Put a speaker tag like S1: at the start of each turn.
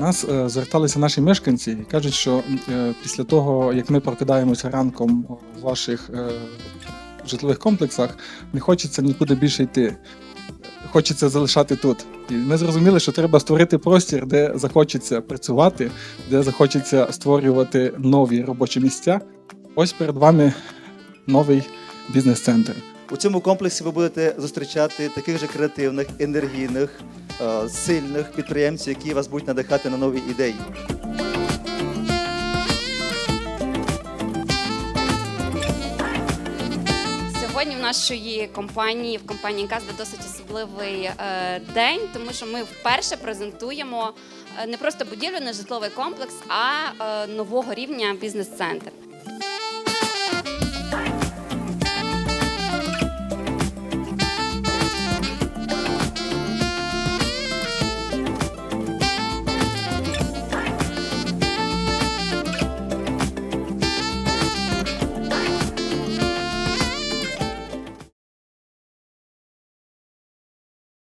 S1: нас е, зверталися наші мешканці і кажуть, що е, після того, як ми прокидаємося ранком в ваших е, житлових комплексах, не хочеться нікуди більше йти. Хочеться залишати тут. І ми зрозуміли, що треба створити простір, де захочеться працювати, де захочеться створювати нові робочі місця. Ось перед вами новий бізнес-центр.
S2: У цьому комплексі ви будете зустрічати таких же креативних, енергійних, сильних підприємців, які вас будуть надихати на нові ідеї.
S3: Сьогодні в нашої компанії, в компанії Казда досить особливий е, день, тому що ми вперше презентуємо е, не просто будівлю, не житловий комплекс, а е, нового рівня бізнес-центр.